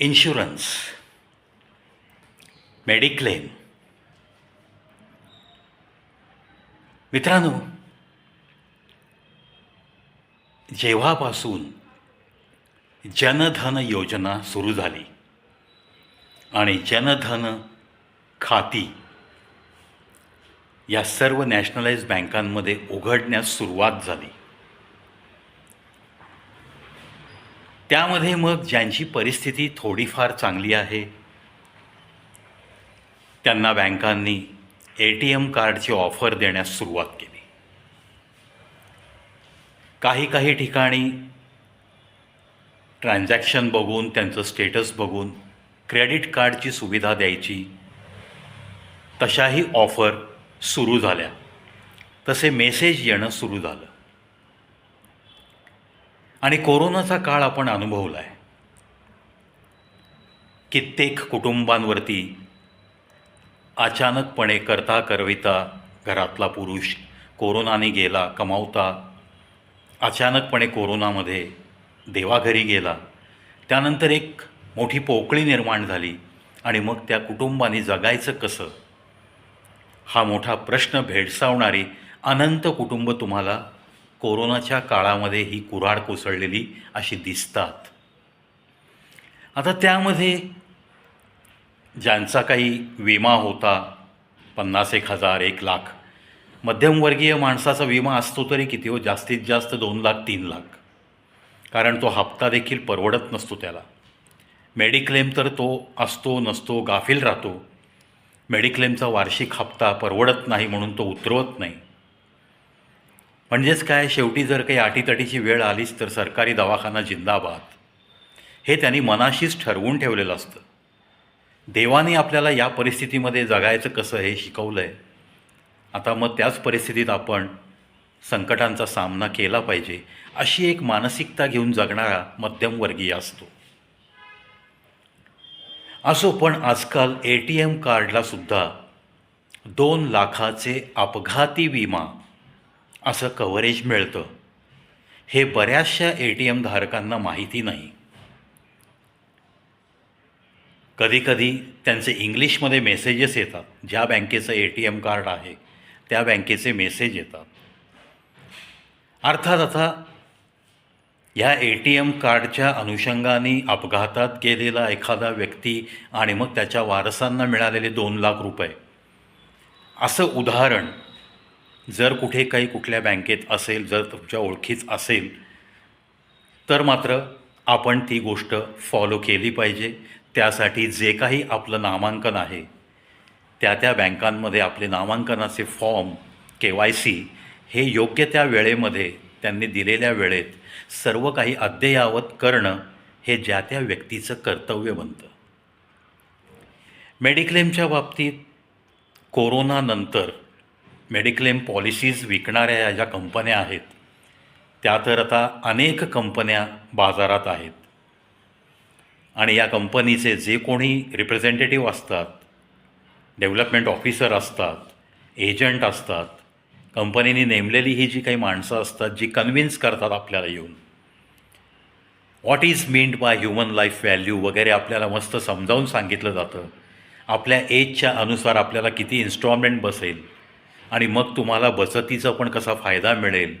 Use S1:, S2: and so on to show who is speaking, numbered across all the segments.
S1: Insurance mediclaim मित्रांनो जेव्हापासून जनधन योजना सुरू झाली आणि जनधन खाती या सर्व नॅशनलाइज बँकांमध्ये उघडण्यास सुरुवात झाली त्यामध्ये मग ज्यांची परिस्थिती थोडीफार चांगली आहे त्यांना बँकांनी ए टी एम कार्डची ऑफर देण्यास सुरुवात केली. काही काही ठिकाणी ट्रान्झॅक्शन बघून त्यांचं स्टेटस बघून क्रेडिट कार्डची सुविधा द्यायची तशाही ऑफर सुरू झाल्या. तसे मेसेज येणं सुरू झालं. आणि कोरोनाचा काळ आपण अनुभवला आहे कित्येक कुटुंबांवरती अचानकपणे करता करविता घरातला पुरुष कोरोनाने गेला कमावता अचानकपणे कोरोनामध्ये देवाघरी गेला. त्यानंतर एक मोठी पोकळी निर्माण झाली आणि मग त्या कुटुंबाने जगायचं कसं? हा मोठा प्रश्न भेडसावणारी अनंत कुटुंब तुम्हाला कोरोनाच्या काळामध्ये ही कुऱ्हाड कोसळलेली अशी दिसतात. आता त्यामध्ये ज्यांचा काही विमा होता पन्नास एक हजार एक लाख मध्यमवर्गीय माणसाचा विमा असतो तरी किती हो? जास्तीत जास्त दोन लाख तीन लाख. कारण तो हप्ता देखील परवडत नसतो त्याला. मेडिक्लेम तर तो असतो नसतो गाफील राहतो. मेडिक्लेमचा वार्षिक हप्ता परवडत नाही म्हणून तो उतरवत नाही. म्हणजेच काय? शेवटी जर काही अटीतटीची वेळ आलीच तर सरकारी दवाखाना जिंदाबाद. हे त्यांनी मनाशीच ठरवून ठेवलेलं असतं. देवाने आपल्याला या परिस्थितीमध्ये जगायचं कसं हे शिकवलं आहे आता मग त्याच परिस्थितीत आपण संकटांचा सामना केला पाहिजे अशी एक मानसिकता घेऊन जगणारा मध्यमवर्गीय असतो. असो पण आजकाल ए टी एम कार्डला सुद्धा दोन लाखाचे अपघाती विमा असं कव्हरेज मिळतं. हे बऱ्याचशा ए टी एम धारकांना माहिती नाही. कधीकधी त्यांचे इंग्लिशमध्ये मेसेजेस येतात. ज्या बँकेचं ए टी एम कार्ड आहे त्या बँकेचे मेसेज येतात. अर्थात आता ह्या ए टी एम कार्डच्या अनुषंगाने अपघातात गेलेला एखादा व्यक्ती आणि मग त्याच्या वारसांना मिळालेले दोन लाख रुपये. असं उदाहरण जर कुठे काही कुठल्या बँकेत असेल जर तुमच्या ओळखीच असेल तर मात्र आपण ती गोष्ट फॉलो केली पाहिजे. त्यासाठी जे काही आपलं नामांकन आहे त्या त्या बँकांमध्ये आपले नामांकनाचे फॉर्म के वाय सी हे योग्य त्या वेळेमध्ये त्यांनी दिलेल्या वेळेत सर्व काही अद्ययावत करणं हे ज्या त्या व्यक्तीचं कर्तव्य बनतं. मेडिक्लेमच्या बाबतीत कोरोनानंतर मेडिक्लेम पॉलिसीज विकणाऱ्या ज्या कंपन्या आहेत त्या तर आता अनेक कंपन्या बाजारात आहेत. आणि या कंपनीचे जे कोणी रिप्रेझेंटेटिव्ह असतात डेव्हलपमेंट ऑफिसर असतात एजंट असतात कंपनीने नेमलेली ही जी काही माणसं असतात जी कन्व्हिन्स करतात आपल्याला येऊन what is meant by human life value वगैरे आपल्याला मस्त समजावून सांगितलं जातं. आपल्या एजच्या अनुसार आपल्याला किती इन्स्टॉलमेंट बसेल आणि मग तुम्हाला बचतीचा पण कसा फायदा मिळेल?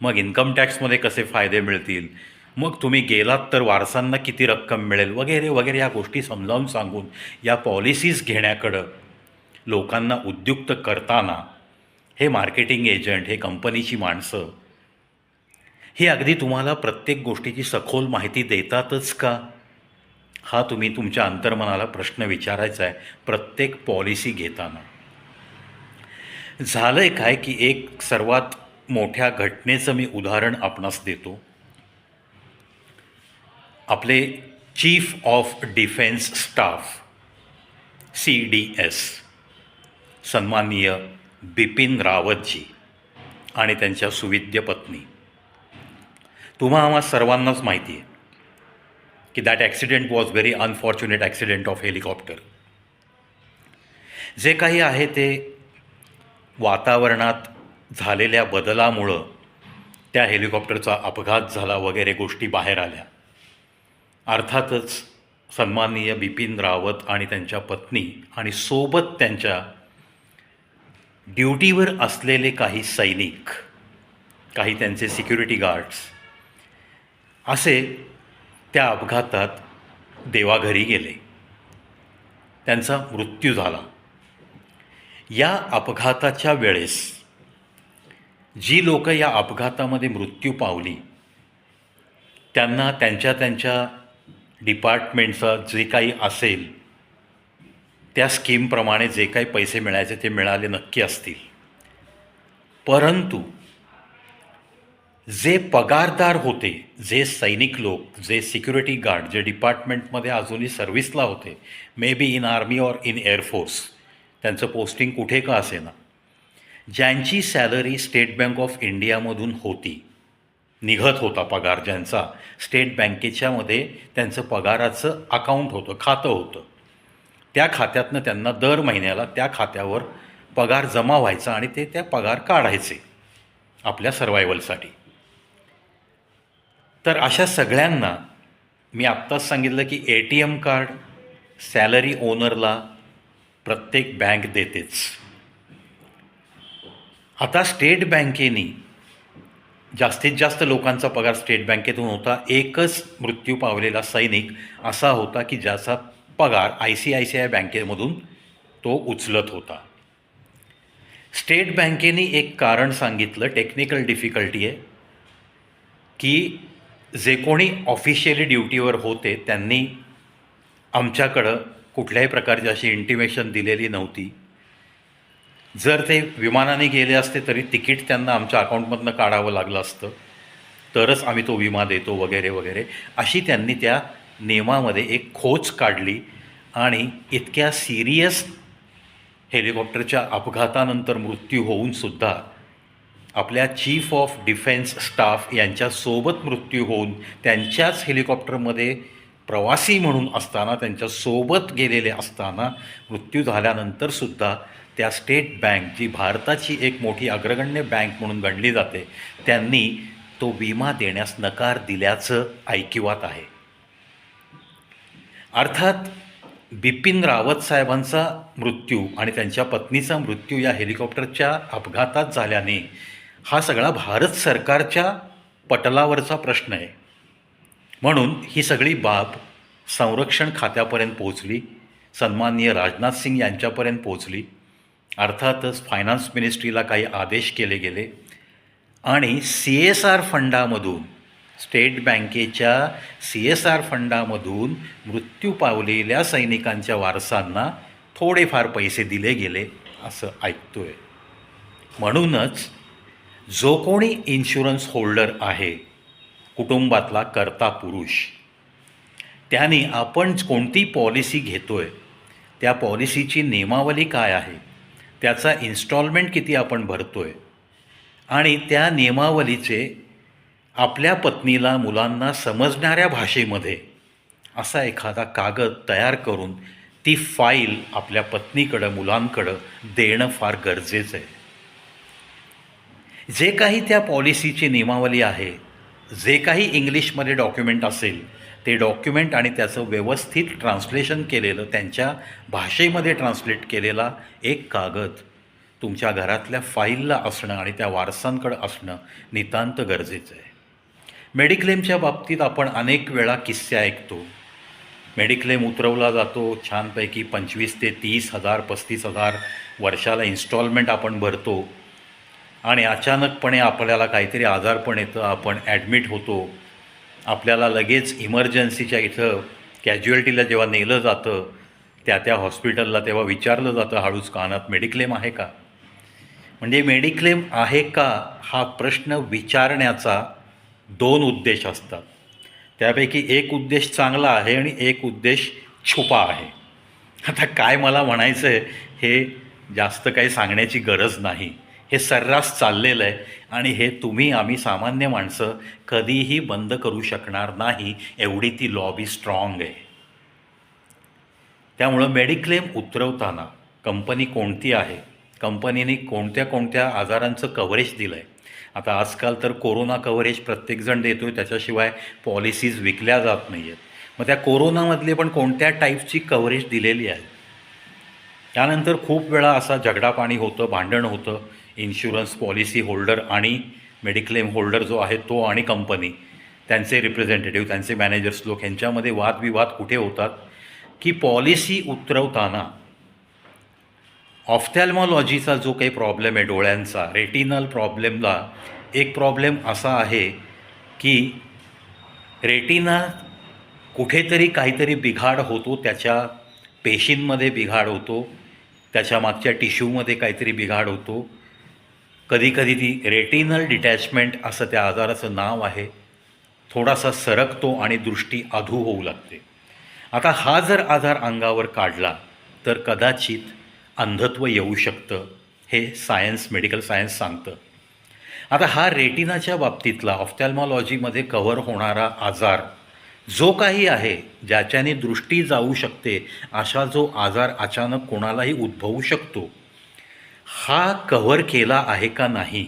S1: मग इन्कम टॅक्समध्ये कसे फायदे मिळतील? मग तुम्ही गेलात तर वारसांना किती रक्कम मिळेल? वगैरे वगैरे या गोष्टी समजावून सांगून या पॉलिसीज घेण्याकडं लोकांना उद्युक्त करताना हे मार्केटिंग एजंट हे कंपनीची माणसं हे अगदी तुम्हाला प्रत्येक गोष्टीची सखोल माहिती देतातच का? हा तुम्ही तुमच्या अंतर्मनाला प्रश्न विचारायचा आहे प्रत्येक पॉलिसी घेताना. झालं आहे काय की एक सर्वात मोठ्या घटनेचं मी उदाहरण आपणास देतो. आपले chief of defence staff C D S सन्माननीय बिपिन रावतजी आणि त्यांच्या सुविद्य पत्नी. तुम्हा आम्हा सर्वांनाच माहिती आहे की that accident was very unfortunate accident of helicopter जे काही आहे ते वातावरणात झालेल्या बदलामुळं त्या हेलिकॉप्टरचा अपघात झाला वगैरे गोष्टी बाहेर आल्या. अर्थातच सन्माननीय बिपिन रावत आणि त्यांच्या पत्नी आणि सोबत त्यांच्या ड्युटीवर असलेले काही सैनिक काही त्यांचे सिक्युरिटी गार्ड्स असे त्या अपघातात देवाघरी गेले. त्यांचा मृत्यू झाला. या अपघाताच्या वेळेस जी लोक या अपघातामध्ये मृत्यू पावली त्यांना त्यांच्या त्यांच्या डिपार्टमेंटचं जे काही असेल त्या स्कीमप्रमाणे जे काही पैसे मिळायचे ते मिळाले नक्की असतील. परंतु जे पगारदार होते जे सैनिक लोक जे सिक्युरिटी गार्ड जे डिपार्टमेंटमध्ये अजूनही सर्व्हिसला होते may be in army or in air force त्यांचं पोस्टिंग कुठे का असेना. ज्यांची सॅलरी स्टेट बँक ऑफ इंडियामधून होती निघत होता पगार ज्यांचा स्टेट बँकेच्यामध्ये त्यांचं पगाराचं अकाउंट होतं खातं होतं. त्या खात्यातनं त्यांना दर महिन्याला त्या खात्यावर पगार जमा व्हायचा आणि ते त्या पगार काढायचे आपल्या सर्वायवलसाठी तर अशा सगळ्यांना मी आत्ताच सांगितलं की A T M card salary ओनरला प्रत्येक बँक देतेच. आता स्टेट बँकेने जास्तीत जास्त लोकांचा पगार स्टेट बँकेतून होता. एकच मृत्यू पावलेला सैनिक असा होता की ज्याचा पगार I C I C I बँकेमधून तो उचलत होता. स्टेट बँकेने एक कारण सांगितलं टेक्निकल डिफिकल्टी आहे की जे कोणी ऑफिशियली ड्युटीवर होते त्यांनी आमच्याकडं कुठल्याही प्रकारची अशी इंटिमेशन दिलेली नव्हती. जर ते विमानाने गेले असते तरी तिकीट त्यांना आमच्या अकाउंटमधनं काढावं लागलं असतं. तरच आम्ही तो विमा देतो वगैरे वगैरे. अशी त्यांनी त्या नियमामध्ये एक खोच काढली आणि इतक्या सिरियस हेलिकॉप्टरच्या अपघातानंतर मृत्यू होऊनसुद्धा आपल्या चीफ ऑफ डिफेन्स स्टाफ यांच्यासोबत मृत्यू होऊन त्यांच्याच हेलिकॉप्टरमध्ये प्रवासी म्हणून असताना त्यांच्यासोबत गेलेले असताना मृत्यू झाल्यानंतरसुद्धा त्या स्टेट बँक जी भारताची एक मोठी अग्रगण्य बँक म्हणून गणली जाते त्यांनी तो विमा देण्यास नकार दिल्याचं ऐकिवात आहे. अर्थात बिपिन रावत साहेबांचा मृत्यू आणि त्यांच्या पत्नीचा मृत्यू या हेलिकॉप्टरच्या अपघातात झाल्याने हा सगळा भारत सरकारच्या पटलावरचा प्रश्न आहे. म्हणून ही सगळी बाब संरक्षण खात्यापर्यंत पोहोचली. सन्माननीय राजनाथ सिंग यांच्यापर्यंत पोहोचली. अर्थातच फायनान्स मिनिस्ट्रीला काही आदेश केले गेले. आणि सी एस आर फंडामधून स्टेट बँकेच्या सी एस आर फंडामधून मृत्यू पावलेल्या सैनिकांच्या वारसांना थोडेफार पैसे दिले गेले असं ऐकतोय. म्हणूनच जो कोणी इन्शुरन्स होल्डर आहे कुटुंबातला कर्ता पुरुष. त्याने आपण कोणती पॉलिसी घेतोय त्या पॉलिसीची नियमावली काय आहे त्याचा इन्स्टॉलमेंट किती आपण भरतो आहे आणि त्या नियमावलीचे आपल्या पत्नीला मुलांना समजणाऱ्या भाषेमध्ये असा एखादा कागद तयार करून ती फाईल आपल्या पत्नीकडं मुलांकडं देणं फार गरजेचं आहे. जे काही त्या पॉलिसीची नियमावली आहे जे काही इंग्लिशमध्ये डॉक्युमेंट असेल ते डॉक्युमेंट आणि त्याचं व्यवस्थित ट्रान्सलेशन केलेलं त्यांच्या भाषेमध्ये ट्रान्सलेट केलेला एक कागद तुमच्या घरातल्या फाईलला असणं आणि त्या वारसांकडं असणं नितांत गरजेचं आहे. मेडिक्लेमच्या बाबतीत आपण अनेक वेळा किस्से ऐकतो. मेडिक्लेम उतरवला जातो छानपैकी पंचवीस ते तीस हजार पस्तीस हजार वर्षाला इन्स्टॉलमेंट आपण भरतो. आणि अचानकपणे आपल्याला काहीतरी आजारपण येतं. आपण ॲडमिट होतो. आपल्याला लगेच इमर्जन्सीच्या इथं कॅज्युअल्टीला जेव्हा नेलं जातं त्या त्या हॉस्पिटलला तेव्हा विचारलं जातं हळूच कानात मेडिक्लेम आहे का? म्हणजे मेडिक्लेम आहे का हा प्रश्न विचारण्याचा दोन उद्देश असतात. त्यापैकी एक उद्देश चांगला आहे आणि एक उद्देश छुपा आहे. आता काय मला म्हणायचं आहे हे जास्त काही सांगण्याची गरज नाही. हे सर्रास चाललेलं आहे आणि हे तुम्ही आम्ही सामान्य माणसं कधीही बंद करू शकणार नाही एवढी ती लॉबी स्ट्रॉंग आहे. त्यामुळं मेडिक्लेम उतरवताना कंपनी कोणती आहे? कंपनीने कोणत्या कोणत्या आजारांचं कव्हरेज दिलं आहे आता आजकाल तर कोरोना कव्हरेज प्रत्येकजण देतो आहे त्याच्याशिवाय पॉलिसीज विकल्या जात नाही आहेत मग त्या कोरोनामधली पण कोणत्या टाईपची कव्हरेज दिलेली आहे? त्यानंतर खूप वेळा असा झगडापाणी होतं भांडण होतं. इन्शुरन्स पॉलिसी होल्डर आणि मेडिक्लेम होल्डर जो आहे तो आणि कंपनी त्यांचे रिप्रेझेंटेटिव्ह त्यांचे मॅनेजर्स लोक यांच्यामध्ये वादविवाद कुठे होतात? की पॉलिसी उतरवताना ऑफ्थॅल्मॉलॉजीचा जो काही प्रॉब्लेम आहे डोळ्यांचा रेटिनल प्रॉब्लेमला एक प्रॉब्लेम असा आहे की रेटिना कुठेतरी काहीतरी बिघाड होतो त्याच्या पेशींमध्ये बिघाड होतो त्याच्या मागच्या टिश्यूमध्ये काहीतरी बिघाड होतो. कधीकधी ती रेटिनल डिटॅचमेंट असं त्या आजाराचं नाव आहे. थोडासा सरकतो आणि दृष्टी अधू होऊ लागते. आता हा जर आजार अंगावर काढला तर कदाचित अंधत्व येऊ शकतं हे सायन्स मेडिकल सायन्स सांगतं. आता हा रेटिनाच्या बाबतीतला ऑफ्थॅल्मॉलॉजीमध्ये कव्हर होणारा आजार जो काही आहे ज्याच्याने दृष्टी जाऊ शकते असा जो आजार अचानक कोणालाही उद्भवू शकतो हा कव्हर केला आहे का नाही?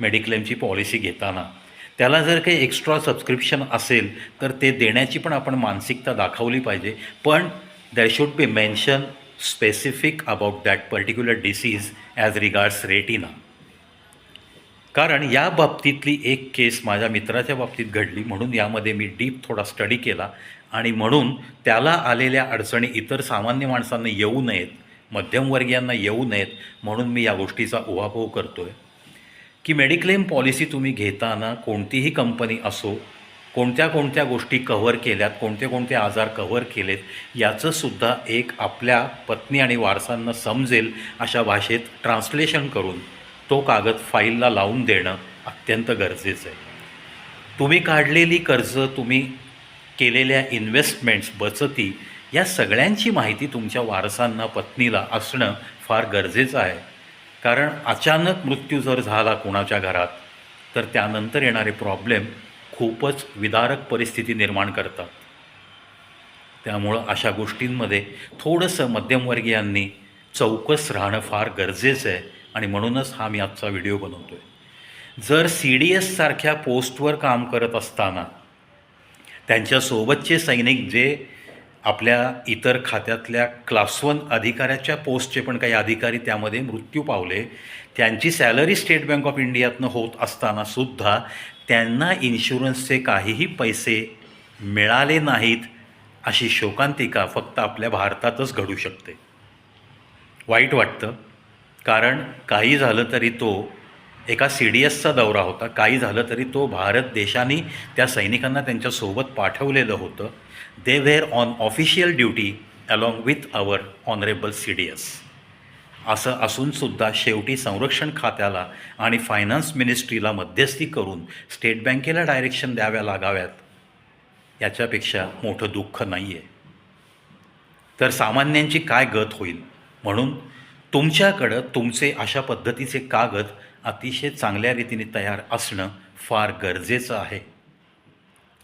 S1: मेडिक्लेमची पॉलिसी घेताना. त्याला जर काही एक्स्ट्रा सबस्क्रिप्शन असेल तर ते देण्याची पण आपण मानसिकता दाखवली पाहिजे. पण that should be mention specific about that particular disease as regards retina कारण या बाबतीतली एक केस माझ्या मित्राच्या बाबतीत घडली म्हणून यामध्ये मी डीप थोडा स्टडी केला. आणि म्हणून त्याला आलेल्या अडचणी इतर सामान्य माणसांना येऊ नयेत. मध्यमवर्गीयांना येऊ नयेत म्हणून मी या गोष्टीचा उहापोह करतो आहे की मेडिक्लेम पॉलिसी तुम्ही घेताना कोणतीही कंपनी असो कोणत्या कोणत्या गोष्टी कव्हर केल्यात कोणते कोणते आजार कव्हर केलेत याचंसुद्धा एक आपल्या पत्नी आणि वारसांना समजेल अशा भाषेत ट्रान्सलेशन करून तो कागद फाईलला लावून देणं अत्यंत गरजेचं आहे. तुम्ही काढलेली कर्ज तुम्ही केलेल्या इन्व्हेस्टमेंट्स बचती या सगळ्यांची माहिती तुमच्या वारसांना पत्नीला असणं फार गरजेचं आहे. कारण अचानक मृत्यू जर झाला कोणाच्या घरात तर त्यानंतर येणारे प्रॉब्लेम खूपच विदारक परिस्थिती निर्माण करतात. त्यामुळं अशा गोष्टींमध्ये थोडंसं मध्यमवर्गीयांनी चौकस राहणं फार गरजेचं आहे आणि म्हणूनच हा मी आजचा व्हिडिओ बनवतो आहे जर सी डी एससारख्या पोस्टवर काम करत असताना त्यांच्यासोबतचे सैनिक जे आपल्या इतर खात्यातल्या क्लास वन अधिकाऱ्याच्या पोस्टचे पण काही अधिकारी त्यामध्ये मृत्यू पावले. त्यांची सॅलरी स्टेट बँक ऑफ इंडियातनं होत असताना सुद्धा त्यांना इन्शुरन्सचे काहीही पैसे मिळाले नाहीत अशी शोकांतिका फक्त आपल्या भारतातच घडू शकते. वाईट वाटतं. कारण काही झालं तरी तो एका सी डी एसचा दौरा होता. काही झालं तरी तो भारत देशाने त्या सैनिकांना त्यांच्यासोबत पाठवलेलं होतं. They were on official duty along with our honourable C D S असं असूनसुद्धा शेवटी संरक्षण खात्याला आणि फायनान्स मिनिस्ट्रीला मध्यस्थी करून स्टेट बँकेला डायरेक्शन द्याव्या लागाव्यात याच्यापेक्षा मोठं दुःख नाही आहे तर सामान्यांची काय गत होईल? म्हणून तुमच्याकडं तुमचे अशा पद्धतीचे कागद अतिशय चांगल्या रीतीने तयार असणं फार गरजेचं आहे.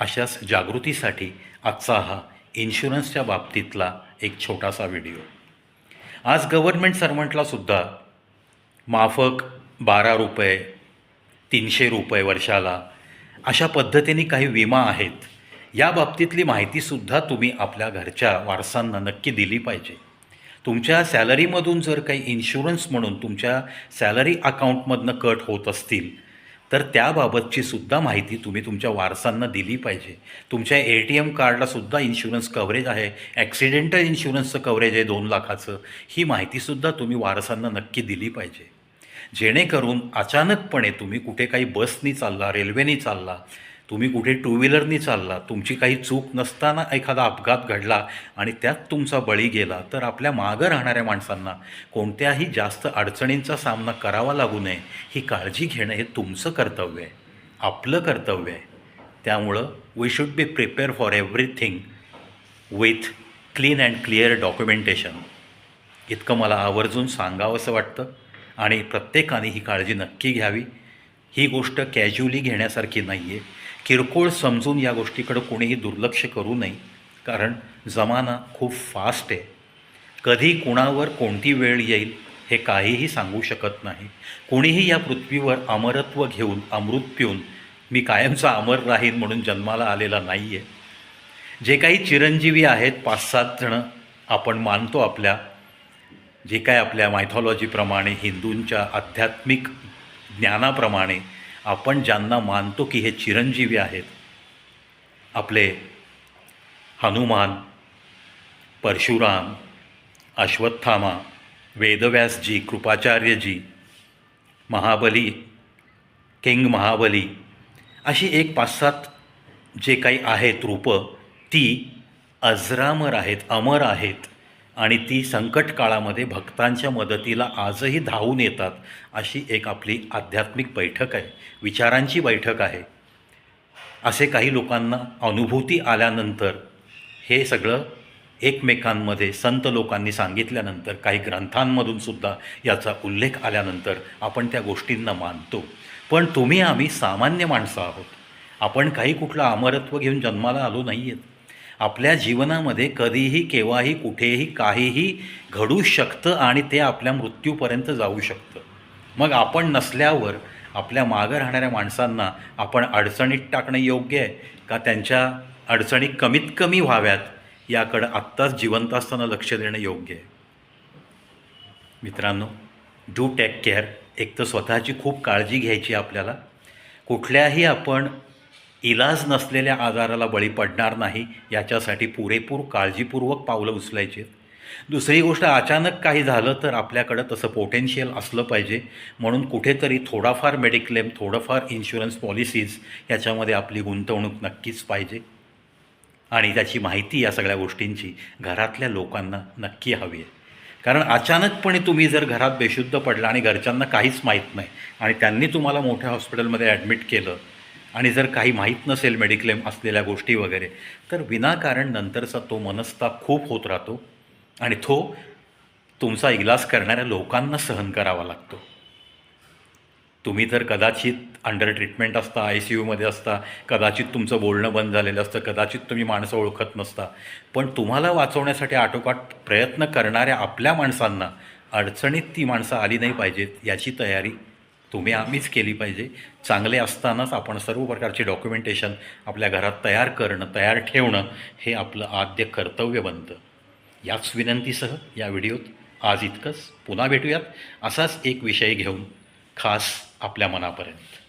S1: अशाच जागृतीसाठी आजचा हा इन्शुरन्सच्या बाबतीतला एक छोटासा व्हिडिओ. आज गव्हर्नमेंट सर्वंटलासुद्धा माफक बारा रुपये तीनशे रुपये वर्षाला अशा पद्धतीने काही विमा आहेत या बाबतीतली माहितीसुद्धा तुम्ही आपल्या घरच्या वारसांना नक्की दिली पाहिजे. तुमच्या सॅलरीमधून जर काही इन्शुरन्स म्हणून तुमच्या सॅलरी अकाउंटमधनं कट होत असतील तर त्याबाबतची सुद्धा माहिती तुम्ही तुमच्या वारसांना दिली पाहिजे. तुमच्या ए टी एम कार्डलासुद्धा इन्शुरन्स कव्हरेज आहे. ॲक्सिडेंटल इन्शुरन्सचं कव्हरेज आहे दोन लाखाचं. ही माहितीसुद्धा तुम्ही वारसांना नक्की दिली पाहिजे. जेणेकरून अचानकपणे तुम्ही कुठे काही बसनी चालला रेल्वेनी चालला तुम्ही कुठे टू व्हीलरनी चालला तुमची काही चूक नसताना एखादा अपघात घडला आणि त्यात तुमचा बळी गेला तर आपल्या मागं राहणाऱ्या माणसांना कोणत्याही जास्त अडचणींचा सामना करावा लागू नये. ही काळजी घेणं हे तुमचं कर्तव्य आहे. आपलं कर्तव्य आहे. त्यामुळं we should be prepare for everything with clean and clear documentation इतकं मला आवर्जून सांगावंसं वाटतं आणि प्रत्येकाने ही काळजी नक्की घ्यावी. ही गोष्ट कॅज्युअली घेण्यासारखी नाही आहे किरकोळ समजून या गोष्टीकडं कोणीही दुर्लक्ष करू नये. कारण जमाना खूप फास्ट आहे. कधी कुणावर कोणती वेळ येईल हे काहीही सांगू शकत नाही. कोणीही या पृथ्वीवर अमरत्व घेऊन अमृत पिऊन मी कायमचा अमर राहीन म्हणून जन्माला आलेला नाही आहे जे काही चिरंजीवी आहेत पाच सात जणं आपण मानतो आपल्या जे काय आपल्या मायथॉलॉजीप्रमाणे हिंदूंच्या आध्यात्मिक ज्ञानाप्रमाणे आपण ज्यांना मानतो की हे चिरंजीवी आहेत आपले हनुमान परशुराम अश्वत्थामा वेदव्यासजी कृपाचार्यजी महाबली किंग महाबली अशी एक पाच सात जे काही आहेत रूपं ती अजरामर आहेत अमर आहेत. आणि ती संकट काळामध्ये भक्तांच्या मदतीला आजही धावून येतात अशी एक आपली आध्यात्मिक बैठक आहे विचारांची बैठक आहे. असे काही लोकांना अनुभूती आल्यानंतर हे सगळं एकमेकांमध्ये संत लोकांनी सांगितल्यानंतर काही ग्रंथांमधून सुद्धा याचा उल्लेख आल्यानंतर आपण त्या गोष्टींना मानतो. पण तुम्ही आम्ही सामान्य माणसं आहोत. आपण काही कुठलं अमरत्व घेऊन जन्माला आलो नाही आहेत आपल्या जीवनामध्ये कधीही केव्हाही कुठेही काहीही घडू शकतं आणि ते आपल्या मृत्यूपर्यंत जाऊ शकतं. मग आपण नसल्यावर आपल्या मागं राहणाऱ्या माणसांना आपण अडचणीत टाकणं योग्य आहे का? त्यांच्या अडचणी कमीत कमी व्हाव्यात याकडं आत्ताच जिवंत असताना लक्ष देणं योग्य आहे. मित्रांनो डू टेक केअर. एक तर स्वतःची खूप काळजी घ्यायची आपल्याला. कुठल्याही आपण इलाज नसलेल्या आजाराला बळी पडणार नाही याच्यासाठी पुरेपूर काळजीपूर्वक पावलं उचलायची. दुसरी गोष्ट अचानक काही झालं तर आपल्याकडं तसं पोटेन्शियल असलं पाहिजे. म्हणून कुठेतरी थोडाफार मेडिक्लेम थोडंफार इन्शुरन्स पॉलिसीज याच्यामध्ये आपली गुंतवणूक नक्कीच पाहिजे. आणि त्याची माहिती या सगळ्या गोष्टींची घरातल्या लोकांना नक्की हवी आहे. कारण अचानकपणे तुम्ही जर घरात बेशुद्ध पडला आणि घरच्यांना काहीच माहीत नाही आणि त्यांनी तुम्हाला मोठ्या हॉस्पिटलमध्ये ॲडमिट केलं आणि जर काही माहीत नसेल मेडिक्लेम असलेल्या गोष्टी वगैरे तर विनाकारण नंतरचा तो मनस्ताप खूप होत राहतो आणि तो तुमचा इलाज करणाऱ्या लोकांना सहन करावा लागतो. तुम्ही तर कदाचित अंडर ट्रीटमेंट असता आय सी यूमध्ये असता कदाचित तुमचं बोलणं बंद झालेलं असतं कदाचित तुम्ही माणसं ओळखत नसता पण तुम्हाला वाचवण्यासाठी आटोकाट प्रयत्न करणाऱ्या आपल्या माणसांना अडचणीत ती माणसं आली नाही पाहिजेत याची तयारी तुम्ही आम्हीच केली पाहिजे. चांगले असतानाच आपण सर्व प्रकारचे डॉक्युमेंटेशन आपल्या घरात तयार करणं तयार ठेवणं हे आपलं आद्य कर्तव्य बनतं. याच विनंतीसह या व्हिडिओत आज इतकंच. पुन्हा भेटूयात. असाच एक विषय घेऊन खास आपल्या मनापर्यंत.